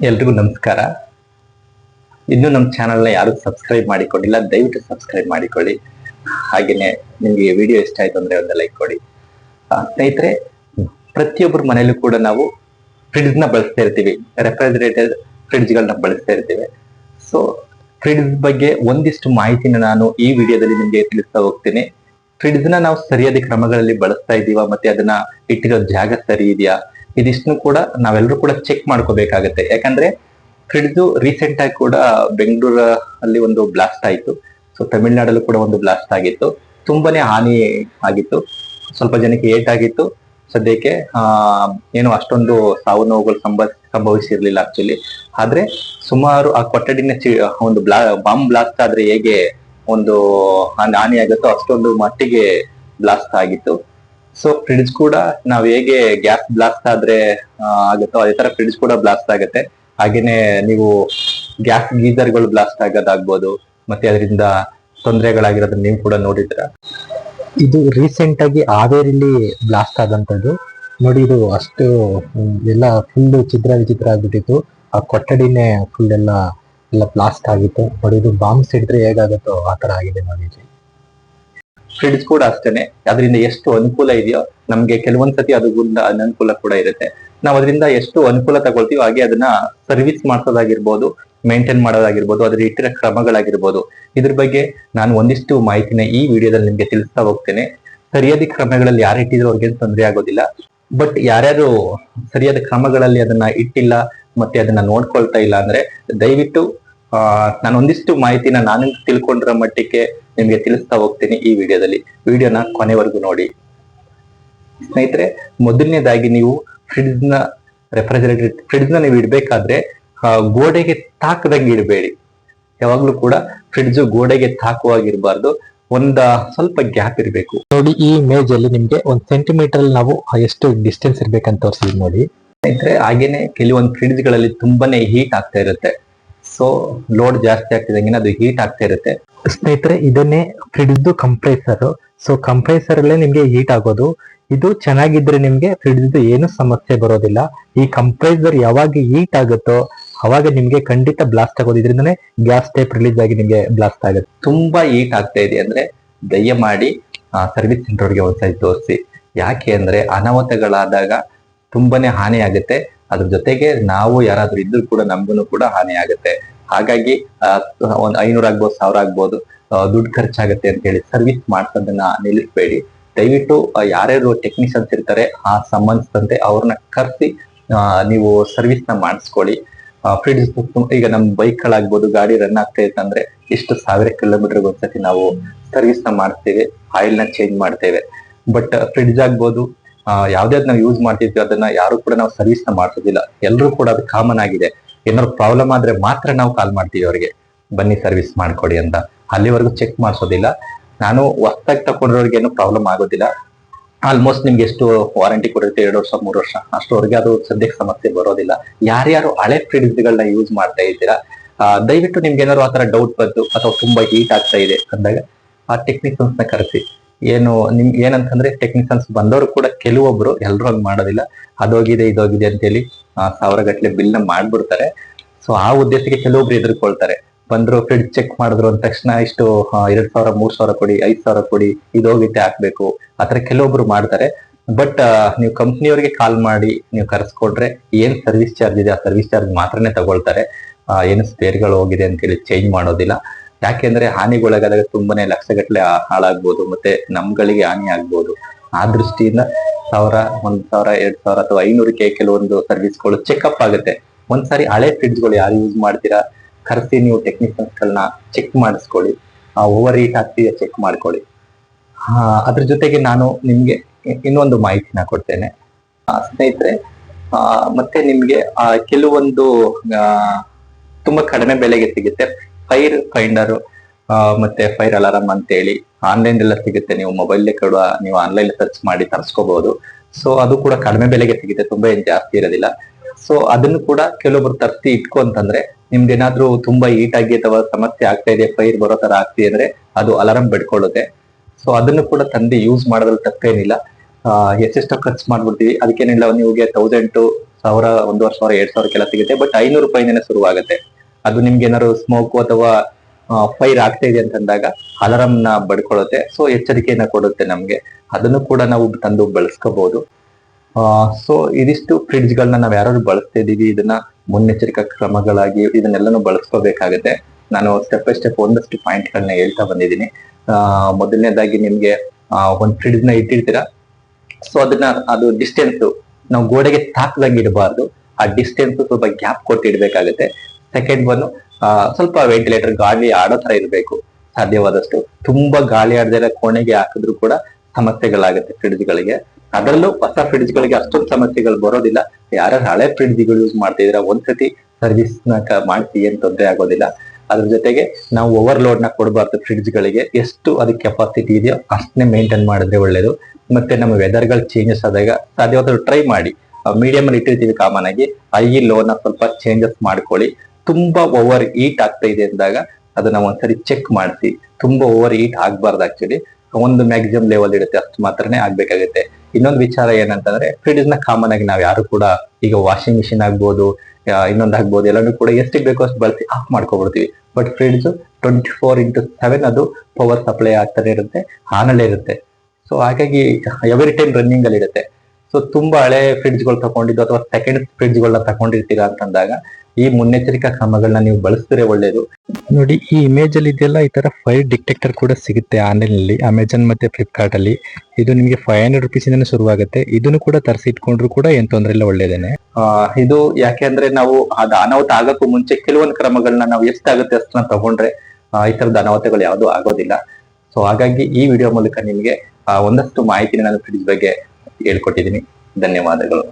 ಎಲ್ರಿಗೂ ನಮಸ್ಕಾರ. ಇನ್ನು ನಮ್ಮ ಚಾನಲ್ನ ಯಾರು ಸಬ್ಸ್ಕ್ರೈಬ್ ಮಾಡಿಕೊಂಡಿಲ್ಲ, ದಯವಿಟ್ಟು ಸಬ್ಸ್ಕ್ರೈಬ್ ಮಾಡಿಕೊಳ್ಳಿ. ಹಾಗೆಯೇ ನಿಮಗೆ ವಿಡಿಯೋ ಇಷ್ಟ ಆಯ್ತು ಅಂದ್ರೆ ಒಂದು ಲೈಕ್ ಕೊಡಿ. ಸ್ನೇಹಿತರೆ, ಪ್ರತಿಯೊಬ್ಬರ ಮನೆಯಲ್ಲೂ ಕೂಡ ನಾವು ಫ್ರಿಡ್ಜ್ನ ಬಳಸ್ತಾ ಇರ್ತೀವಿ. ರೆಫ್ರಿಜರೇಟರ್ ಫ್ರಿಡ್ಜ್ಗಳನ್ನ ಬಳಸ್ತಾ ಇರ್ತೀವಿ. ಸೊ ಫ್ರಿಡ್ಜ್ ಬಗ್ಗೆ ಒಂದಿಷ್ಟು ಮಾಹಿತಿನ ನಾನು ಈ ವಿಡಿಯೋದಲ್ಲಿ ನಿಮಗೆ ತಿಳಿಸ್ತಾ ಹೋಗ್ತೀನಿ. ಫ್ರಿಡ್ಜ್ನ ನಾವು ಸರಿಯಾದ ಕ್ರಮಗಳಲ್ಲಿ ಬಳಸ್ತಾ ಇದೀವ, ಮತ್ತೆ ಅದನ್ನ ಇಟ್ಟಿರೋ ಜಾಗ ಸರಿ ಇದೆಯಾ? ಇದಿಷ್ಟನ್ನು ಕೂಡ ನಾವೆಲ್ಲರೂ ಕೂಡ ಚೆಕ್ ಮಾಡ್ಕೋಬೇಕಾಗತ್ತೆ. ಯಾಕಂದ್ರೆ ಫ್ರಿಡ್ಜ್ ರೀಸೆಂಟ್ ಆಗಿ ಕೂಡ ಬೆಂಗಳೂರು ಅಲ್ಲಿ ಒಂದು ಬ್ಲಾಸ್ಟ್ ಆಯಿತು. ಸೊ ತಮಿಳ್ನಾಡಲ್ಲೂ ಕೂಡ ಒಂದು ಬ್ಲಾಸ್ಟ್ ಆಗಿತ್ತು. ತುಂಬಾನೇ ಹಾನಿ ಆಗಿತ್ತು. ಸ್ವಲ್ಪ ಜನಕ್ಕೆ ಏಟ್ ಆಗಿತ್ತು. ಸದ್ಯಕ್ಕೆ ಏನು ಅಷ್ಟೊಂದು ಸಾವು ನೋವುಗಳು ಸಂಭ ಸಂಭವಿಸಿರ್ಲಿಲ್ಲ ಆಕ್ಚುಲಿ ಆದ್ರೆ ಸುಮಾರು ಆ ಕೊಠಡಿನ ಚಿ- ಒಂದು ಬ್ಲಾ ಬಾಂಬ್ ಬ್ಲಾಸ್ಟ್ ಆದ್ರೆ ಹೇಗೆ ಒಂದು ಹಾನಿ ಆಗುತ್ತೋ ಅಷ್ಟೊಂದು ಮಟ್ಟಿಗೆ ಬ್ಲಾಸ್ಟ್ ಆಗಿತ್ತು. ಸೊ ಫ್ರಿಡ್ಜ್ ಕೂಡ ನಾವ್ ಹೇಗೆ ಗ್ಯಾಸ್ ಬ್ಲಾಸ್ಟ್ ಆದ್ರೆ ಆಗುತ್ತೋ ಅದೇ ತರ ಫ್ರಿಡ್ಜ್ ಕೂಡ ಬ್ಲಾಸ್ಟ್ ಆಗುತ್ತೆ. ಹಾಗೇನೆ ನೀವು ಗ್ಯಾಸ್ ಗೀಸರ್ಗಳು ಬ್ಲಾಸ್ಟ್ ಆಗೋದಾಗ್ಬೋದು, ಮತ್ತೆ ಅದರಿಂದ ತೊಂದರೆಗಳಾಗಿರೋದನ್ನ ನೀವು ಕೂಡ ನೋಡಿದ್ರ ಇದು ರೀಸೆಂಟ್ ಆಗಿ ಹಾವೇರಿಲಿ ಬ್ಲಾಸ್ಟ್ ಆದಂತದ್ದು ನೋಡಿ, ಇದು ಅಷ್ಟು ಎಲ್ಲ ಫುಲ್ ಚಿತ್ರ ವಿಚಿತ್ರ ಆಗ್ಬಿಟ್ಟಿತ್ತು. ಆ ಕೊಠಡಿನೇ ಫುಲ್ ಎಲ್ಲ ಎಲ್ಲ ಬ್ಲಾಸ್ಟ್ ಆಗಿತ್ತು. ನೋಡಿ, ಇದು ಬಾಂಬ್ ಸಿಡಿದ್ರೆ ಹೇಗಾಗುತ್ತೋ ಆ ತರ ಆಗಿದೆ ನೋಡಿ. ಫ್ರಿಡ್ಜ್ ಕೂಡ ಅಷ್ಟೇನೆ. ಅದರಿಂದ ಎಷ್ಟು ಅನುಕೂಲ ಇದೆಯೋ ನಮ್ಗೆ ಕೆಲವೊಂದ್ಸತಿ ಅದು ಅನನುಕೂಲ ಕೂಡ ಇರುತ್ತೆ. ನಾವು ಅದರಿಂದ ಎಷ್ಟು ಅನುಕೂಲ ತಗೊಳ್ತೀವೋ ಹಾಗೆ ಅದನ್ನ ಸರ್ವಿಸ್ ಮಾಡ್ಸೋದಾಗಿರ್ಬೋದು ಮೇಂಟೈನ್ ಮಾಡೋದಾಗಿರ್ಬೋದು ಅದ್ರ ಇಟ್ಟಿರೋ ಕ್ರಮಗಳಾಗಿರ್ಬೋದು. ಇದ್ರ ಬಗ್ಗೆ ನಾನು ಒಂದಿಷ್ಟು ಮಾಹಿತಿನ ಈ ವಿಡಿಯೋದಲ್ಲಿ ನಿಮ್ಗೆ ತಿಳಿಸ್ತಾ ಹೋಗ್ತೇನೆ. ಸರಿಯಾದ ಕ್ರಮಗಳಲ್ಲಿ ಯಾರು ಇಟ್ಟಿದ್ರು ಅವ್ರಿಗೆ ತೊಂದರೆ ಆಗೋದಿಲ್ಲ. ಬಟ್ ಯಾರ್ಯಾರು ಸರಿಯಾದ ಕ್ರಮಗಳಲ್ಲಿ ಅದನ್ನ ಇಟ್ಟಿಲ್ಲ, ಮತ್ತೆ ಅದನ್ನ ನೋಡ್ಕೊಳ್ತಾ ಇಲ್ಲ ಅಂದ್ರೆ ದಯವಿಟ್ಟು ಆ, ನಾನು ಒಂದಿಷ್ಟು ಮಾಹಿತಿನ ನಾನು ತಿಳ್ಕೊಂಡಿರೋ ಮಟ್ಟಕ್ಕೆ ನಿಮ್ಗೆ ತಿಳಿಸ್ತಾ ಹೋಗ್ತೀನಿ ಈ ವಿಡಿಯೋದಲ್ಲಿ. ವಿಡಿಯೋನ ಕೊನೆವರೆಗೂ ನೋಡಿ. ಸ್ನೇಹಿತರೆ, ಮೊದಲನೇದಾಗಿ ನೀವು ಫ್ರಿಡ್ಜ್ನ ರೆಫ್ರಿಜರೇಟರ್ ಫ್ರಿಡ್ಜ್ನ ನೀವು ಇಡ್ಬೇಕಾದ್ರೆ ಗೋಡೆಗೆ ತಾಕದಂಗೆ ಇಡಬೇಡಿ. ಯಾವಾಗ್ಲೂ ಕೂಡ ಫ್ರಿಡ್ಜ್ ಗೋಡೆಗೆ ತಾಕುವಾಗಿರ್ಬಾರ್ದು. ಒಂದ ಸ್ವಲ್ಪ ಗ್ಯಾಪ್ ಇರಬೇಕು. ನೋಡಿ, ಈ ಇಮೇಜ್ ಅಲ್ಲಿ ನಿಮ್ಗೆ ಒಂದ್ ಸೆಂಟಿಮೀಟರ್ ನಾವು ಎಷ್ಟು ಡಿಸ್ಟೆನ್ಸ್ ಇರ್ಬೇಕಂತ ತೋರಿಸಿದ್ವಿ ನೋಡಿ. ಸ್ನೇಹಿತರೆ, ಹಾಗೇನೆ ಕೆಲವೊಂದು ಫ್ರಿಡ್ಜ್ಗಳಲ್ಲಿ ತುಂಬಾನೇ ಹೀಟ್ ಆಗ್ತಾ ಇರುತ್ತೆ. ಸೊ ಲೋಡ್ ಜಾಸ್ತಿ ಆಗ್ತಿದಂಗೆ ಅದು ಹೀಟ್ ಆಗ್ತಾ ಇರುತ್ತೆ. ಸ್ನೇಹಿತರೆ, ಇದನ್ನೇ ಫ್ರಿಡ್ಜ್ ಕಂಪ್ರೆಸರ್ ಸೊ ಕಂಪ್ರೆಸರ್ ಅಲ್ಲೇ ನಿಮ್ಗೆ ಹೀಟ್ ಆಗೋದು. ಇದು ಚೆನ್ನಾಗಿದ್ರೆ ನಿಮ್ಗೆ ಫ್ರಿಡ್ಜ್ ಏನು ಸಮಸ್ಯೆ ಬರೋದಿಲ್ಲ. ಈ ಕಂಪ್ರೆಸರ್ ಯಾವಾಗ ಹೀಟ್ ಆಗುತ್ತೋ, ಅವಾಗ ನಿಮ್ಗೆ ಖಂಡಿತ ಬ್ಲಾಸ್ಟ್ ಆಗೋದು. ಇದರಿಂದನೇ ಗ್ಯಾಸ್ ಟೈಪ್ ರಿಲೀಸ್ ಆಗಿ ನಿಮ್ಗೆ ಬ್ಲಾಸ್ಟ್ ಆಗುತ್ತೆ. ತುಂಬಾ ಹೀಟ್ ಆಗ್ತಾ ಇದೆ ಅಂದ್ರೆ ದಯಮಾಡಿ ಸರ್ವಿಸ್ ಸೆಂಟರ್ಗೆ ಒಂದ್ಸರಿ ತೋರಿಸಿ. ಯಾಕೆ ಅಂದ್ರೆ ಅನಾಹುತಗಳಾದಾಗ ತುಂಬಾನೇ ಹಾನಿ ಆಗುತ್ತೆ. ಅದ್ರ ಜೊತೆಗೆ ನಾವು ಯಾರಾದ್ರೂ ಇದ್ರೂ ಕೂಡ ನಮ್ಗೂ ಕೂಡ ಹಾನಿ ಆಗುತ್ತೆ. ಹಾಗಾಗಿ ಒಂದ್ ಐನೂರ ಆಗ್ಬೋದು, ಸಾವಿರ ಆಗ್ಬೋದು ದುಡ್ಡು ಖರ್ಚಾಗುತ್ತೆ ಅಂತ ಹೇಳಿ ಸರ್ವಿಸ್ ಮಾಡ್ಸೋದನ್ನ ನಿಲ್ಲಿಸ್ಬೇಡಿ. ದಯವಿಟ್ಟು ಯಾರ್ಯಾರು ಟೆಕ್ನಿಷಿಯನ್ಸ್ ಇರ್ತಾರೆ, ಆ ಸಂಬಂಧಿಸಿದಂತೆ ಅವ್ರನ್ನ ಕರೆಸಿ ನೀವು ಸರ್ವಿಸ್ನ ಮಾಡಿಸ್ಕೊಳ್ಳಿ. ಫ್ರಿಡ್ಜ್ ಈಗ ನಮ್ ಬೈಕ್ ಗಳಾಗ್ಬೋದು ಗಾಡಿ ರನ್ ಆಗ್ತಾ ಇತ್ತಂದ್ರೆ ಇಷ್ಟು ಸಾವಿರ ಕಿಲೋಮೀಟರ್ ಒಂದ್ಸತಿ ನಾವು ಸರ್ವಿಸ್ನ ಮಾಡ್ತೇವೆ ಆಯಿಲ್ನ ಚೇಂಜ್ ಮಾಡ್ತೇವೆ. ಬಟ್ ಫ್ರಿಡ್ಜ್ ಆಗ್ಬೋದು ಯಾವ್ದೇ ನಾವು ಯೂಸ್ ಮಾಡ್ತಿದ್ವಿ ಅದನ್ನ ಯಾರು ಕೂಡ ನಾವು ಸರ್ವಿಸ್ನ ಮಾಡ್ತಿದ್ದಿಲ್ಲ. ಎಲ್ಲರೂ ಕೂಡ ಅದು ಕಾಮನ್ ಆಗಿದೆ. ಏನಾದ್ರು ಪ್ರಾಬ್ಲಮ್ ಆದ್ರೆ ಮಾತ್ರ ನಾವು ಕಾಲ್ ಮಾಡ್ತೀವಿ ಅವರಿಗೆ. ಬನ್ನಿ ಸರ್ವಿಸ್ ಮಾಡ್ಕೊಡಿ ಅಂತ. ಅಲ್ಲಿವರೆಗೂ ಚೆಕ್ ಮಾಡಿಸೋದಿಲ್ಲ. ನಾನು ಹೊಸ್ದಾಗಿ ತಕೊಂಡ್ರವ್ರಿಗೆ ಏನು ಪ್ರಾಬ್ಲಮ್ ಆಗೋದಿಲ್ಲ. ಆಲ್ಮೋಸ್ಟ್ ನಿಮ್ಗೆ ಎಷ್ಟು ವಾರಂಟಿ ಕೊಡುತ್ತೆ ಎರಡು ವರ್ಷ ಮೂರು ವರ್ಷ. ಅಷ್ಟವರೆಗೆ ಅದು ಸದ್ಯಕ್ಕೆ ಸಮಸ್ಯೆ ಬರೋದಿಲ್ಲ. ಯಾರ್ಯಾರು ಹಳೆ ಫ್ರಿಡ್ಜ್ಗಳನ್ನ ಯೂಸ್ ಮಾಡ್ತಾ ಇದ್ದೀರಾ? ಆ, ದಯವಿಟ್ಟು ನಿಮ್ಗೆ ಏನಾದ್ರು ಆತರ ಡೌಟ್ ಬಂತು ಅಥವಾ ತುಂಬಾ ಹೀಟ್ ಆಗ್ತಾ ಇದೆ ಅಂದಾಗ ಆ ನ ಕರೆಸಿ. ಏನು ನಿಮ್ ಏನಂತಂದ್ರೆ ಟೆಕ್ನಿಷಿಯನ್ಸ್ ಬಂದವರು ಕೂಡ ಕೆಲವೊಬ್ರು ಎಲ್ರು ಹಂಗ್ ಮಾಡೋದಿಲ್ಲ. ಅದೋಗಿದೆ ಇದೋಗಿದೆ ಅಂತೇಳಿ ಹೇಳಿ ಸಾವಿರ ಗಟ್ಲೆ ಬಿಲ್ನ ಮಾಡ್ಬಿಡ್ತಾರೆ. ಸೊ ಆ ಉದ್ದೇಶಕ್ಕೆ ಕೆಲವೊಬ್ರು ಎದುರ್ಕೊಳ್ತಾರೆ ಬಂದ್ರು ಫ್ರಿಡ್ಜ್ ಚೆಕ್ ಮಾಡಿದ್ರು ಅಂದ ತಕ್ಷಣ ಇಷ್ಟು ಎರಡ್ ಸಾವಿರ, ಮೂರ್ ಸಾವಿರ ಕೊಡಿ, ಐದ್ ಸಾವಿರ ಕೊಡಿ ಇದೋಗಿದ್ದೆ ಹಾಕ್ಬೇಕು. ಆತರ ಕೆಲವೊಬ್ರು ಮಾಡ್ತಾರೆ. ಬಟ್ ನೀವು ಕಂಪ್ನಿಯವರಿಗೆ ಕಾಲ್ ಮಾಡಿ, ನೀವು ಕರೆಸ್ಕೊಟ್ರೆ ಏನ್ ಸರ್ವಿಸ್ ಚಾರ್ಜ್ ಇದೆ, ಆ ಸರ್ವಿಸ್ ಚಾರ್ಜ್ ಮಾತ್ರನೇ ತಗೊಳ್ತಾರೆ. ಏನು ಸ್ಪೇರ್ಗಳು ಹೋಗಿದೆ ಅಂತೇಳಿ ಚೇಂಜ್ ಮಾಡೋದಿಲ್ಲ. ಯಾಕೆಂದ್ರೆ ಹಾನಿಗೊಳಗಾದಾಗ ತುಂಬಾನೇ ಲಕ್ಷಗಟ್ಟಲೆ ಆ- ಹಾಳಾಗ್ಬೋದು ಮತ್ತೆ ನಮ್ಗಳಿಗೆ ಹಾನಿ ಆಗ್ಬೋದು ಆ ದೃಷ್ಟಿಯಿಂದ ಸಾವಿರ ಒಂದ್ ಸಾವಿರ ಎರಡ್ ಸಾವಿರ ಅಥವಾ ಐನೂರಕ್ಕೆ ಕೆಲವೊಂದು ಸರ್ವಿಸ್ಗಳು ಚೆಕ್ಅಪ್ ಆಗುತ್ತೆ. ಒಂದ್ಸಾರಿ ಹಳೆ ಫ್ರಿಡ್ಜ್ಗಳು ಯಾರು ಯೂಸ್ ಮಾಡ್ತೀರಾ? ಕರೆಸಿ ನೀವು ಟೆಕ್ನಿಷಿಯನ್ಸ್ ಗಳನ್ನ ಚೆಕ್ ಮಾಡಿಸ್ಕೊಳ್ಳಿ. ಓವರ್ ಹೀಟ್ ಆಗ್ತಿದೆ ಚೆಕ್ ಮಾಡ್ಕೊಳ್ಳಿ. ಆ, ಅದ್ರ ಜೊತೆಗೆ ನಾನು ನಿಮ್ಗೆ ಇನ್ನೊಂದು ಮಾಹಿತಿನ ಕೊಡ್ತೇನೆ. ಆ, ಸ್ನೇಹಿತರೆ ಆ, ಮತ್ತೆ ನಿಮ್ಗೆ ಆ, ಕೆಲವೊಂದು ಆ, ತುಂಬಾ ಕಡಿಮೆ ಬೆಲೆಗೆ ಸಿಗುತ್ತೆ. ಫೈರ್ ಫೈಂಡರ್ ಮತ್ತೆ ಫೈರ್ ಅಲಾರಂ ಅಂತೇಳಿ ಆನ್ಲೈನ್ ಎಲ್ಲ ಸಿಗುತ್ತೆ. ನೀವು ಮೊಬೈಲ್ ಕೂಡ ನೀವು ಆನ್ಲೈನ್ ಸರ್ಚ್ ಮಾಡಿ ತರಿಸ್ಕೋಬಹುದು ಸೊ, ಅದು ಕೂಡ ಕಡಿಮೆ ಬೆಲೆಗೆ ಸಿಗುತ್ತೆ. ತುಂಬಾ ಏನ್ ಜಾಸ್ತಿ ಇರೋದಿಲ್ಲ. ಸೊ, ಅದನ್ನು ಕೂಡ ಕೆಲವೊಬ್ರು ತರ್ತಿ ಇಟ್ಕೊ ಅಂತಂದ್ರೆ ನಿಮ್ಗೆ ಏನಾದ್ರೂ ತುಂಬಾ ಹೀಟ್ ಆಗಿ ಅಥವಾ ಸಮಸ್ಯೆ ಆಗ್ತಾ ಇದೆ, ಫೈರ್ ಬರೋ ತರ ಆಗ್ತಿದೆ ಅಂದ್ರೆ ಅದು ಅಲಾರಂ ಬಿಡ್ಕೊಳ್ಳುತ್ತೆ ಸೊ, ಅದನ್ನು ಕೂಡ ತಂದು ಯೂಸ್ ಮಾಡೋದ್ರಲ್ಲಿ ತಪ್ಪೇನಿಲ್ಲ. ಎಷ್ಟೆಷ್ಟೋ ಖರ್ಚು ಮಾಡ್ಬಿಡ್ತೀವಿ. ಅದಕ್ಕೇನಿಲ್ಲ ನಿಮಗೆ ತೌಸಂಡ್ ಟು ಸಾವಿರ, ಒಂದೂವರೆ ಸಾವಿರ, ಎರಡ್ ಸಾವಿರಕ್ಕೆಲ್ಲ ಸಿಗುತ್ತೆ. ಬಟ್ ಐನೂರು ರೂಪಾಯಿಂದನೇ ಶುರುವಾಗುತ್ತೆ. ಅದು ನಿಮ್ಗೆ ಏನಾದ್ರು ಸ್ಮೋಕ್ ಅಥವಾ ಫೈರ್ ಆಗ್ತಾ ಇದೆ ಅಂತಂದಾಗ ಅಲಾರಂ ನ ಬಡ್ಕೊಳ್ಳುತ್ತೆ ಸೊ ಎಚ್ಚರಿಕೆಯನ್ನ ಕೊಡುತ್ತೆ ನಮ್ಗೆ. ಅದನ್ನು ಕೂಡ ನಾವು ತಂದು ಬಳಸ್ಕೋಬಹುದು ಸೊ ಇದಿಷ್ಟು ಫ್ರಿಡ್ಜ್ ಗಳನ್ನ ನಾವ್ ಯಾರು ಬಳಸ್ತಾ ಇದೀವಿ ಇದನ್ನ ಮುನ್ನೆಚ್ಚರಿಕಾ ಕ್ರಮಗಳಾಗಿ ಇದನ್ನೆಲ್ಲಾನು ಬಳಸ್ಕೋಬೇಕಾಗತ್ತೆ. ನಾನು ಸ್ಟೆಪ್ ಬೈ ಸ್ಟೆಪ್ ಒಂದಷ್ಟು ಪಾಯಿಂಟ್ ಗಳನ್ನ ಹೇಳ್ತಾ ಬಂದಿದ್ದೀನಿ. ಮೊದಲನೇದಾಗಿ ನಿಮ್ಗೆ ಒಂದ್ ಫ್ರಿಡ್ಜ್ನ ಇಟ್ಟಿರ್ತೀರಾ? ಸೊ ಅದನ್ನ ಅದು ಡಿಸ್ಟೆನ್ಸ್ ನಾವು ಗೋಡೆಗೆ ತಾಕದಂಗೆ ಇಡಬಾರ್ದು. ಆ ಡಿಸ್ಟೆನ್ಸ್ ಸ್ವಲ್ಪ ಗ್ಯಾಪ್ ಕೊಟ್ಟು ಇಡಬೇಕಾಗುತ್ತೆ ಸೆಕೆಂಡ್ ಒನ್ ಸ್ವಲ್ಪ ವೆಂಟಿಲೇಟರ್ ಗಾಳಿ ಆಡೋ ತರ ಇರಬೇಕು. ಸಾಧ್ಯವಾದಷ್ಟು. ತುಂಬಾ ಗಾಳಿ ಆಡದೆ ಕೋಣೆಗೆ ಹಾಕಿದ್ರು ಕೂಡ ಸಮಸ್ಯೆಗಳಾಗುತ್ತೆ ಫ್ರಿಡ್ಜ್ಗಳಿಗೆ ಅದರಲ್ಲೂ ಹೊಸ ಫ್ರಿಡ್ಜ್ ಗಳಿಗೆ ಅಷ್ಟೊಂದು ಸಮಸ್ಯೆಗಳು ಬರೋದಿಲ್ಲ. ಯಾರು ಹಳೆ ಫ್ರಿಡ್ಜ್ಗಳು ಯೂಸ್ ಮಾಡ್ತಿದ್ರೆ ಒಂದ್ಸತಿ ಸರ್ವಿಸ್ನ ಮಾಡಿಸಿ ಏನ್ ತೊಂದರೆ ಆಗೋದಿಲ್ಲ. ಅದ್ರ ಜೊತೆಗೆ ನಾವು ಓವರ್ಲೋಡ್ನ ಕೊಡಬಾರ್ದು ಫ್ರಿಡ್ಜ್ ಗಳಿಗೆ. ಎಷ್ಟು ಅದಕ್ಕೆ ಕೆಪಾಸಿಟಿ ಇದೆಯೋ ಅಷ್ಟನ್ನೇ ಮೇಂಟೈನ್ ಮಾಡಿದ್ರೆ ಒಳ್ಳೇದು. ಮತ್ತೆ ನಮ್ಮ ವೆದರ್ಗಳು ಚೇಂಜಸ್ ಆದಾಗ ಸಾಧ್ಯವಾದ್ರು ಟ್ರೈ ಮಾಡಿ. ಮೀಡಿಯಂ ಅಲ್ಲಿ ಇಟ್ಟಿರ್ತೀವಿ ಕಾಮನ್ ಆಗಿ. ಐ ಲೋನ್ ಸ್ವಲ್ಪ ಚೇಂಜಸ್ ಮಾಡ್ಕೊಳ್ಳಿ. ತುಂಬಾ ಓವರ್ ಈಟ್ ಆಗ್ತಾ ಇದೆ ಅಂದಾಗ ಅದನ್ನ ಒಂದ್ಸರಿ ಚೆಕ್ ಮಾಡಿಸಿ. ತುಂಬಾ ಓವರ್ ಈಟ್ ಆಗ್ಬಾರ್ದು ಆಕ್ಚುಲಿ ಒಂದು ಮ್ಯಾಕ್ಸಿಮಮ್ ಲೆವೆಲ್ ಇರುತ್ತೆ, ಅಷ್ಟು ಮಾತ್ರನೇ ಆಗ್ಬೇಕಾಗುತ್ತೆ. ಇನ್ನೊಂದು ವಿಚಾರ ಏನಂತಂದ್ರೆ ಫ್ರಿಡ್ಜ್ನ ಕಾಮನ್ ಆಗಿ ನಾವು ಯಾರು ಕೂಡ ಈಗ ವಾಷಿಂಗ್ ಮಿಷಿನ್ ಆಗ್ಬೋದು ಇನ್ನೊಂದು ಆಗ್ಬೋದು, ಎಲ್ಲಾನು ಕೂಡ ಎಷ್ಟಿಗೆ ಬೇಕೋ ಅಷ್ಟು ಬಳಸಿ off ಮಾಡ್ಕೊಬಿಡ್ತೀವಿ. But fridge twenty four into seven ಅದು ಪವರ್ ಸಪ್ಲೈ ಆಗ್ತಾನೆ ಇರುತ್ತೆ ಆನಲ್ಲೇ ಇರುತ್ತೆ. ಸೊ ಹಾಗಾಗಿ ಎವ್ರಿ ಟೈಮ್ ರನ್ನಿಂಗ್ ಅಲ್ಲಿ ಇರುತ್ತೆ ಸೊ ತುಂಬಾ ಹಳೆ ಫ್ರಿಡ್ಜ್ಗಳು ತಗೊಂಡಿದ್ದು ಅಥವಾ ಸೆಕೆಂಡ್ ಫ್ರಿಡ್ಜ್ ಗಳನ್ನ ತಗೊಂಡಿರ್ತೀರಾ ಅಂತಂದಾಗ ಈ ಮುನ್ನೆಚ್ಚರಿಕಾ ಕ್ರಮಗಳನ್ನ ನೀವು ಬಳಸಿದ್ರೆ ಒಳ್ಳೇದು. ನೋಡಿ, ಈ ಇಮೇಜ್ ಅಲ್ಲಿ ಇದೆಲ್ಲ ಈ ತರ ಫೈರ್ ಡಿಟೆಕ್ಟರ್ ಕೂಡ ಸಿಗುತ್ತೆ ಆನ್ಲೈನ್ ಅಲ್ಲಿ ಅಮೆಜಾನ್ ಮತ್ತೆ ಫ್ಲಿಪ್ಕಾರ್ಟ್ ಅಲ್ಲಿ. ಇದು ನಿಮಗೆ ಫೈವ್ ಹಂಡ್ರೆಡ್ ರುಪೀಸ್ ಇಂದ ಶುರುವಾಗುತ್ತೆ. ಇದನ್ನು ಕೂಡ ತರಿಸಿ ಇಟ್ಕೊಂಡ್ರು ಕೂಡ ಏನ್ ತೊಂದ್ರೆ ಇಲ್ಲ, ಒಳ್ಳೇದೇನೆ. ಇದು ಯಾಕೆಂದ್ರೆ ನಾವು ಅದು ಅನಾಹುತ ಆಗಕ್ಕೂ ಮುಂಚೆ ಕೆಲವೊಂದು ಕ್ರಮಗಳನ್ನ ನಾವು ಎಷ್ಟಾಗುತ್ತೆ ಅಷ್ಟನ್ನ ತಗೊಂಡ್ರೆ ಈ ತರದ ಅನಾಹುತಗಳು ಯಾವುದು ಆಗೋದಿಲ್ಲ. ಸೊ ಹಾಗಾಗಿ ಈ ವಿಡಿಯೋ ಮೂಲಕ ನಿಮಗೆ ಒಂದಷ್ಟು ಮಾಹಿತಿನ ನಾನು ಫ್ರಿಡ್ಜ್ ಬಗ್ಗೆ ಹೇಳ್ಕೊಟ್ಟಿದ್ದೀನಿ. ಧನ್ಯವಾದಗಳು.